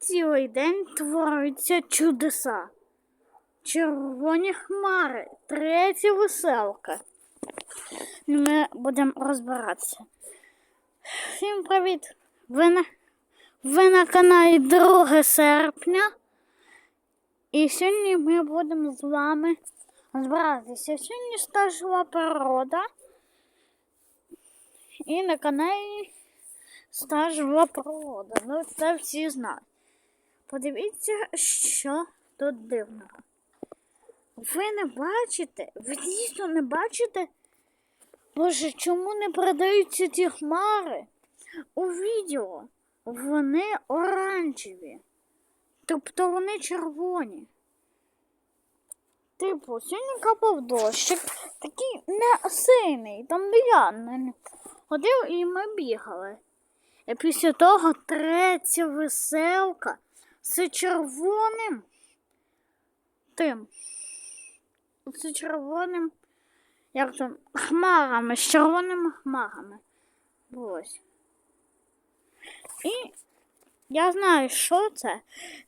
цілий день творяться чудеса. Червоні хмари, третя веселка. Ну, Ми будемо розбиратися. Всім привіт! Ви на, ви на каналі 2 серпня. І сьогодні ми будемо з вами розбиратися. Сьогодні стажова природа. І на каналі стажова природа. Ну, це всі знають. Подивіться, що тут дивного. Ви не бачите? Ви дійсно не бачите? Боже, чому не продаються ті хмари? У відео вони оранжеві. Тобто вони червоні. Типу, сьогодні капав дощик, такий не сильний, там де ходив і ми бігали. І після того третя веселка з червоним тим. З червоним, як там, хмарами, з червоними хмарами. Ось. І я знаю, що це.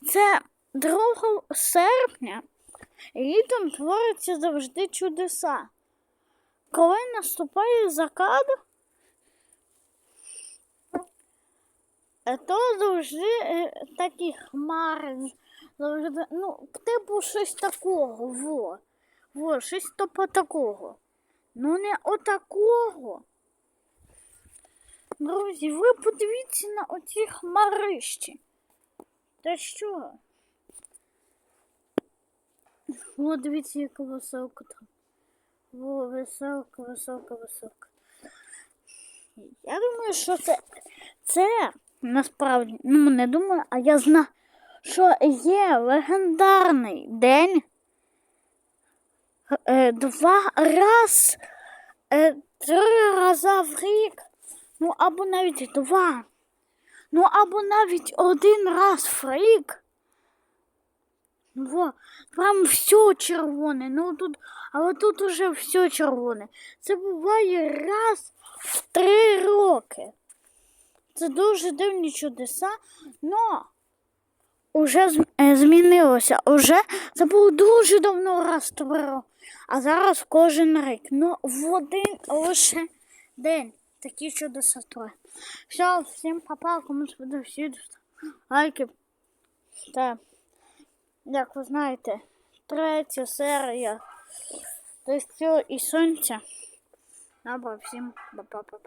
Це 2 серпня літом творяться завжди чудеса. Коли наступає закат, то завжди е, такі хмари, завжди, ну, типу щось такого, во. Во, щось типу такого. Ну не отакого. Друзі, ви подивіться на оці хмарищі. Та що? О, дивіться, яка висока там. О, висока, висока, висока. Я думаю, що це, це насправді, ну не думаю, а я знаю, що є легендарний день. Е, два раз, е, три рази в рік. Ну, або навіть два. Ну, або навіть один раз в рік. Во, прям все червоне. Ну тут, але тут уже все червоне. Це буває раз в три роки. Це дуже дивні чудеса, уже зм- е, змінилося. Уже це було дуже давно в. А зараз кожен рік. Ну, в один лише день. Такі чудеса творять. Все, всім папа, кому сподобався, лайки. Та, як ви знаєте, третя серія. Тобто і сонця. Добре, всім па-па-па-па.